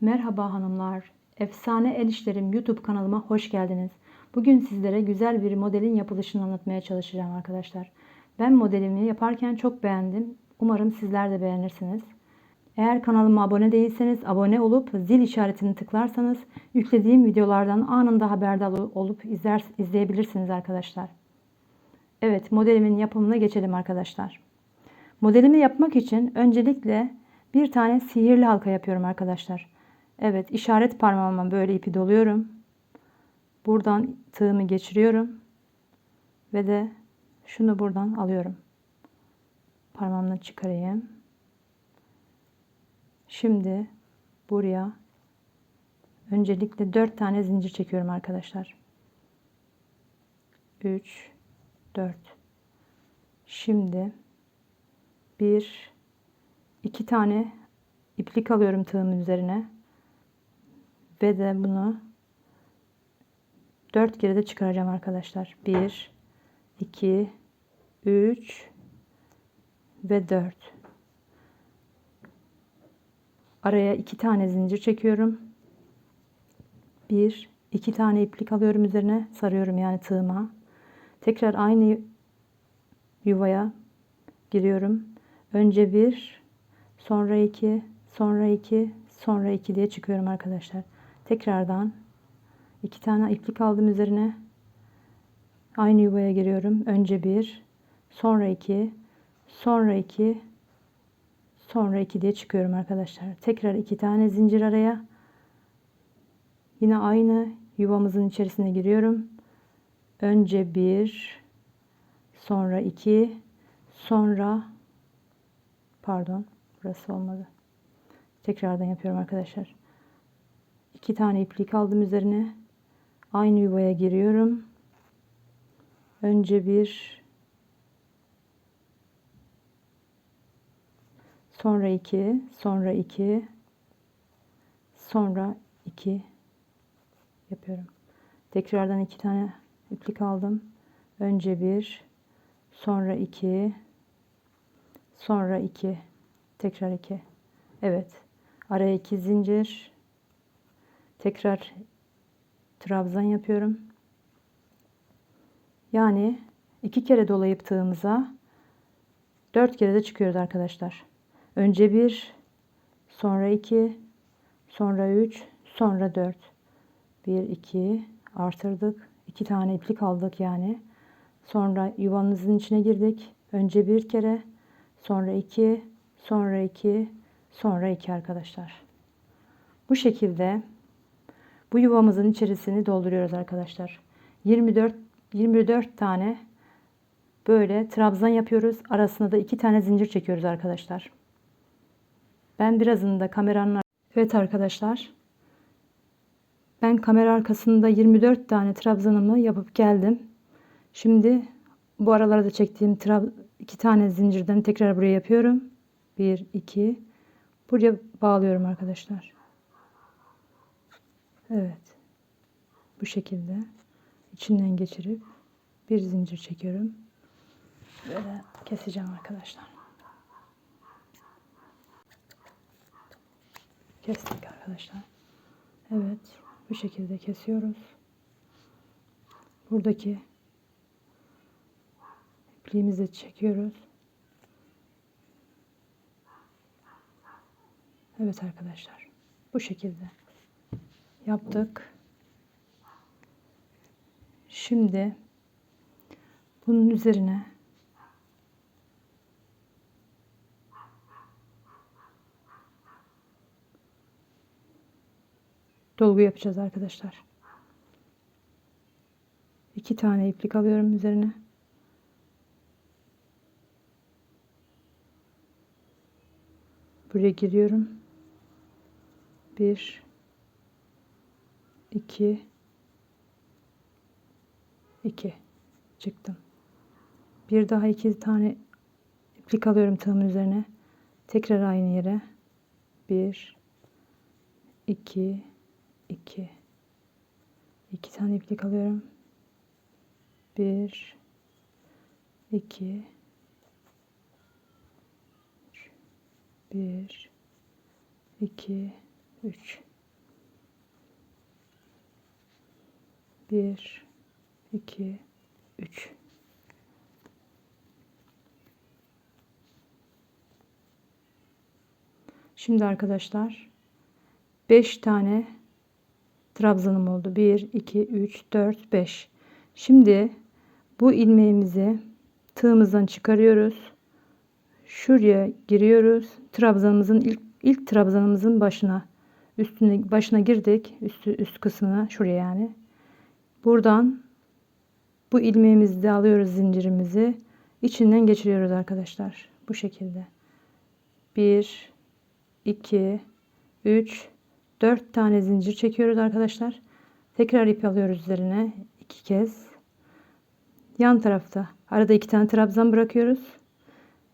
Merhaba hanımlar. Efsane El İşlerim YouTube kanalıma hoş geldiniz. Bugün sizlere güzel bir modelin yapılışını anlatmaya çalışacağım arkadaşlar. Ben modelimi yaparken çok beğendim. Umarım sizler de beğenirsiniz. Eğer kanalıma abone değilseniz abone olup zil işaretini tıklarsanız yüklediğim videolardan anında haberdar olup izler, izleyebilirsiniz arkadaşlar. Evet modelimin yapımına geçelim arkadaşlar. Modelimi yapmak için öncelikle bir tane sihirli halka yapıyorum arkadaşlar. Evet işaret parmağıma böyle ipi doluyorum. Buradan tığımı geçiriyorum. Ve de şunu buradan alıyorum. Parmağımla çıkarayım. Şimdi buraya öncelikle 4 tane zincir çekiyorum arkadaşlar. 3 4 Şimdi bir iki tane iplik alıyorum tığımın üzerine ve de bunu dört kere de çıkaracağım arkadaşlar. Bir, iki, üç ve dört. Araya iki tane zincir çekiyorum. Bir, iki tane iplik alıyorum üzerine sarıyorum yani tığıma. Tekrar aynı yuvaya giriyorum. Önce bir, sonra iki, sonra iki, sonra iki diye çıkıyorum arkadaşlar. Tekrardan iki tane iplik aldım üzerine. Aynı yuvaya giriyorum. Önce bir, sonra iki, sonra iki, sonra iki diye çıkıyorum arkadaşlar. Tekrar iki tane zincir araya. Yine aynı yuvamızın içerisine giriyorum. Önce bir, sonra iki, sonra pardon burası olmadı. Tekrardan yapıyorum arkadaşlar. İki tane iplik aldım üzerine. Aynı yuvaya giriyorum. Önce bir sonra iki, sonra iki, sonra iki yapıyorum. Tekrardan iki tane iplik aldım. Önce bir, sonra iki, sonra iki, tekrar iki. Evet. Araya iki zincir. Tekrar trabzan yapıyorum. Yani iki kere dolayıp tığımıza dört kere de çıkıyoruz arkadaşlar. Önce bir, sonra iki, sonra üç, sonra dört. Bir, iki artırdık. iki tane iplik aldık yani. Sonra yuvanızın içine girdik. Önce bir kere, sonra iki, sonra iki, sonra iki arkadaşlar. Bu şekilde bu yuvamızın içerisini dolduruyoruz arkadaşlar. 24 24 tane böyle trabzan yapıyoruz. Arasına da iki tane zincir çekiyoruz arkadaşlar. Ben birazını da kameranın Evet arkadaşlar. Ben kamera arkasında 24 tane trabzanımı yapıp geldim. Şimdi bu aralarda çektiğim iki tane zincirden tekrar buraya yapıyorum. 1 2 buraya bağlıyorum arkadaşlar. Evet. Bu şekilde içinden geçirip bir zincir çekiyorum. Böyle keseceğim arkadaşlar. Kestik arkadaşlar. Evet. Bu şekilde kesiyoruz. Buradaki ipliğimizi çekiyoruz. Evet arkadaşlar. Bu şekilde yaptık. Şimdi bunun üzerine dolgu yapacağız arkadaşlar. İki tane iplik alıyorum üzerine. Buraya giriyorum. Bir, iki, iki çıktım. Bir daha iki tane iplik alıyorum tığımın üzerine. Tekrar aynı yere. Bir, iki, iki. İki tane iplik alıyorum. Bir, iki, bir, iki, 3 1 2 3 Şimdi arkadaşlar 5 tane trabzanım oldu. 1 2 3 4 5. Şimdi bu ilmeğimizi tığımızdan çıkarıyoruz. Şuraya giriyoruz. Trabzanımızın ilk ilk trabzanımızın başına üstüne başına girdik. Üstü üst kısmına şuraya yani. Buradan bu ilmeğimizi de alıyoruz zincirimizi. içinden geçiriyoruz arkadaşlar. Bu şekilde. 1 2 3 4 tane zincir çekiyoruz arkadaşlar. Tekrar ip alıyoruz üzerine iki kez. Yan tarafta arada iki tane trabzan bırakıyoruz.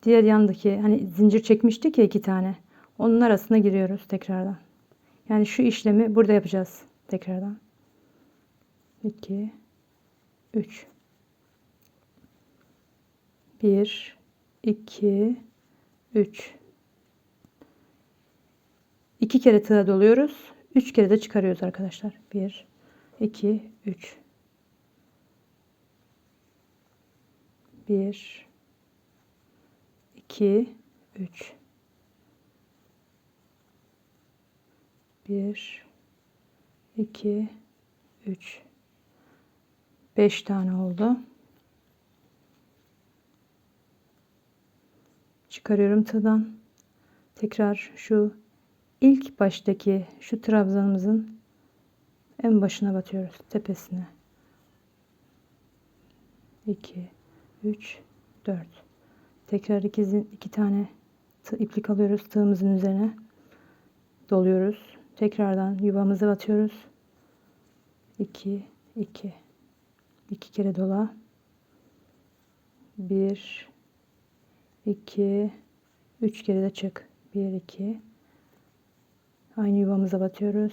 Diğer yandaki hani zincir çekmiştik ya iki tane. Onun arasına giriyoruz tekrardan. Yani şu işlemi burada yapacağız tekrardan. 2 3 1 2 3 2 kere tığa doluyoruz. 3 kere de çıkarıyoruz arkadaşlar. 1 2 3 1 2 3 1 2 3 5 tane oldu. Çıkarıyorum tığdan. Tekrar şu ilk baştaki şu trabzanımızın en başına batıyoruz tepesine. 2 3 4 tekrar iki, iki tane iplik alıyoruz tığımızın üzerine doluyoruz tekrardan yuvamızı batıyoruz 2 2 2 kere dola. 1 2 3 kere de çık. 1 2 aynı yuvamıza batıyoruz.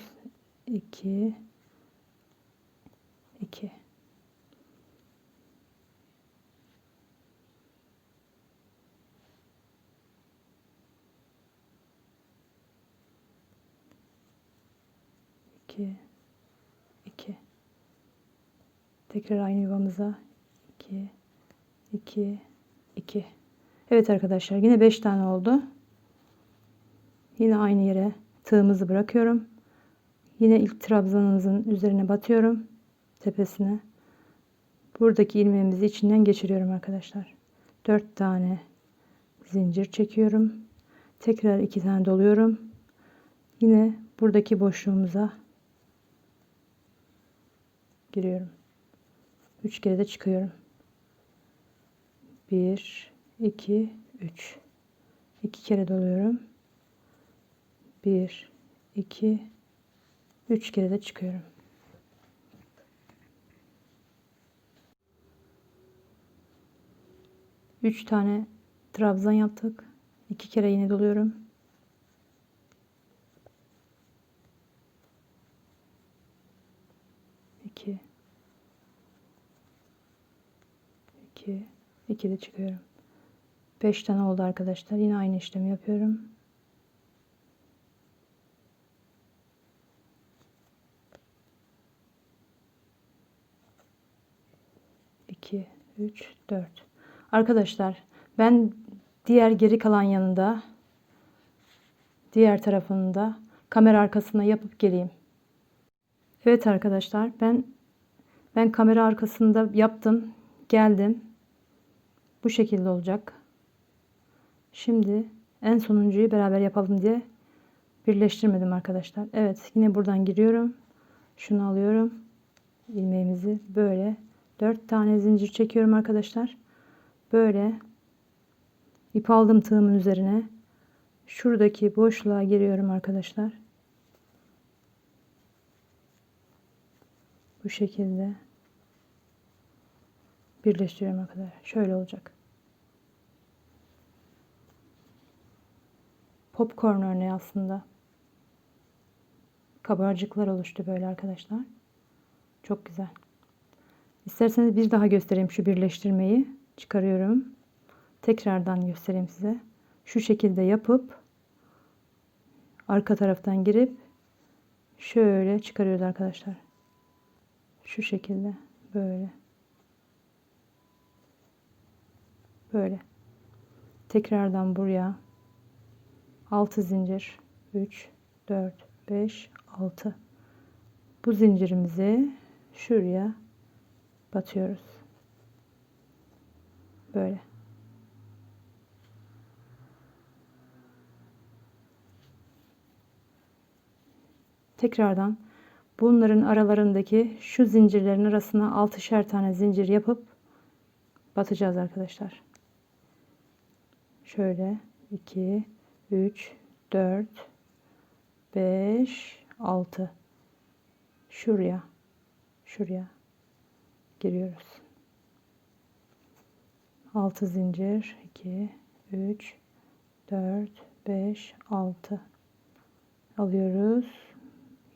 2 2 2 2 tekrar aynı yuvamıza. 2 2 2 Evet arkadaşlar yine 5 tane oldu. Yine aynı yere tığımızı bırakıyorum. Yine ilk trabzanımızın üzerine batıyorum tepesine. Buradaki ilmeğimizi içinden geçiriyorum arkadaşlar. 4 tane zincir çekiyorum. Tekrar 2 tane doluyorum. Yine buradaki boşluğumuza giriyorum. 3 kere de çıkıyorum. 1 2 3 2 kere doluyorum. 1 2 3 kere de çıkıyorum. Üç tane trabzan yaptık. İki kere yine doluyorum. 2 2 2 de çıkıyorum. 5 tane oldu arkadaşlar. Yine aynı işlemi yapıyorum. İki, üç, dört. Arkadaşlar ben diğer geri kalan yanında diğer tarafında kamera arkasına yapıp geleyim. Evet arkadaşlar ben ben kamera arkasında yaptım. Geldim. Bu şekilde olacak. Şimdi en sonuncuyu beraber yapalım diye birleştirmedim arkadaşlar. Evet yine buradan giriyorum. Şunu alıyorum. ilmeğimizi böyle dört tane zincir çekiyorum arkadaşlar. Böyle ip aldım tığımın üzerine. Şuradaki boşluğa giriyorum arkadaşlar. bu şekilde birleştiriyorum arkadaşlar. Şöyle olacak. Popcorn örneği aslında. Kabarcıklar oluştu böyle arkadaşlar. Çok güzel. İsterseniz bir daha göstereyim şu birleştirmeyi. Çıkarıyorum. Tekrardan göstereyim size. Şu şekilde yapıp arka taraftan girip şöyle çıkarıyoruz arkadaşlar. Şu şekilde böyle. Böyle. Tekrardan buraya 6 zincir 3 4 5 6 bu zincirimizi şuraya batıyoruz. Böyle. Tekrardan bunların aralarındaki şu zincirlerin arasına altışer tane zincir yapıp batacağız arkadaşlar. Şöyle 2 3 4 5 6 şuraya şuraya giriyoruz. 6 zincir 2 3 4 5 6 alıyoruz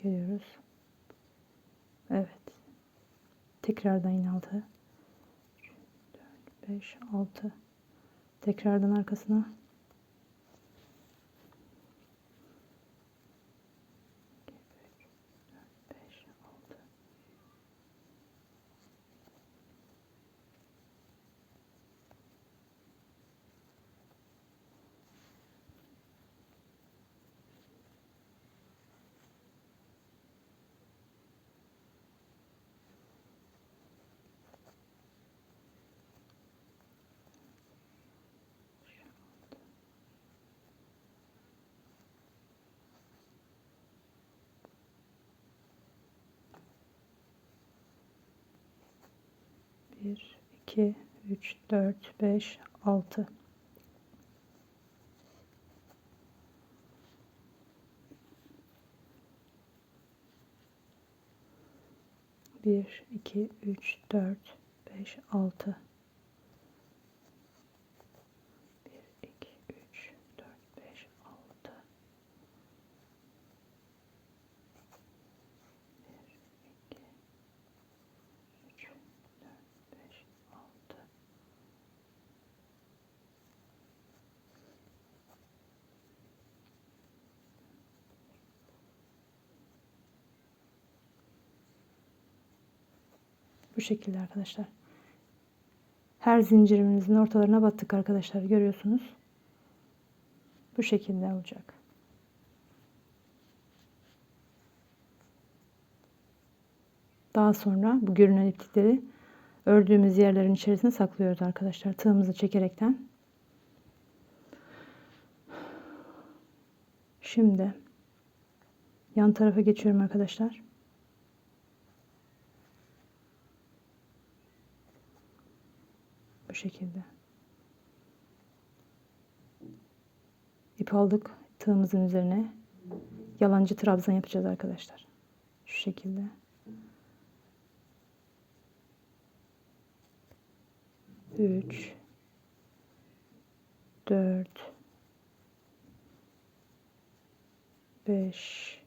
geliyoruz. Evet. Tekrardan yine 6 4 5 6 tekrardan arkasına 1 2 3 4 5 6 1 2 3 4 5 6 1 2 3 4 5 6 3 4 5 6 Bu şekilde arkadaşlar. Her zincirimizin ortalarına battık arkadaşlar. Görüyorsunuz. Bu şekilde olacak. Daha sonra bu görünen iplikleri ördüğümüz yerlerin içerisine saklıyoruz arkadaşlar. Tığımızı çekerekten. Şimdi yan tarafa geçiyorum arkadaşlar. Bu şekilde. İp aldık tığımızın üzerine. Yalancı trabzan yapacağız arkadaşlar. Şu şekilde. Üç, dört, beş,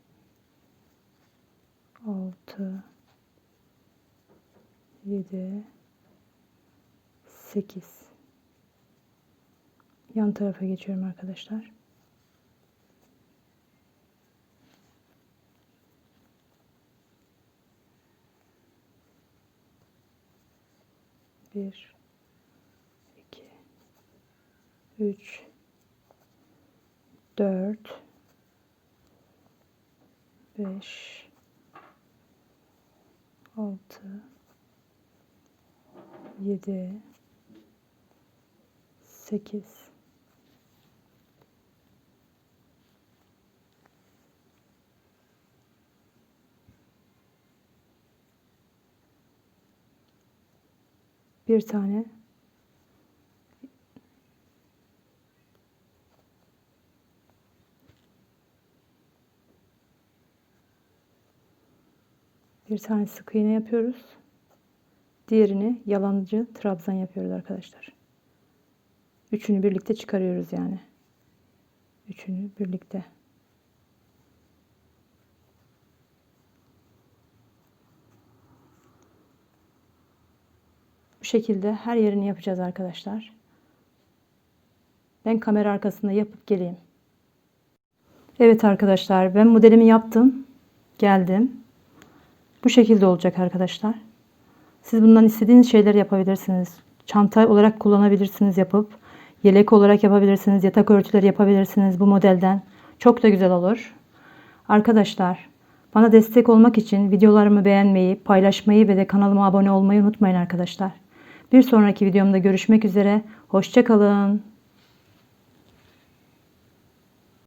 altı, yedi, sekiz. Yan tarafa geçiyorum arkadaşlar. Bir, iki, üç, dört, beş, altı, yedi, sekiz. Bir tane bir tane sık iğne yapıyoruz. Diğerini yalancı trabzan yapıyoruz arkadaşlar. Üçünü birlikte çıkarıyoruz yani. Üçünü birlikte. Bu şekilde her yerini yapacağız arkadaşlar. Ben kamera arkasında yapıp geleyim. Evet arkadaşlar ben modelimi yaptım. Geldim. Bu şekilde olacak arkadaşlar. Siz bundan istediğiniz şeyler yapabilirsiniz. Çanta olarak kullanabilirsiniz yapıp. Yelek olarak yapabilirsiniz. Yatak örtüleri yapabilirsiniz bu modelden. Çok da güzel olur. Arkadaşlar bana destek olmak için videolarımı beğenmeyi, paylaşmayı ve de kanalıma abone olmayı unutmayın arkadaşlar. Bir sonraki videomda görüşmek üzere. Hoşçakalın.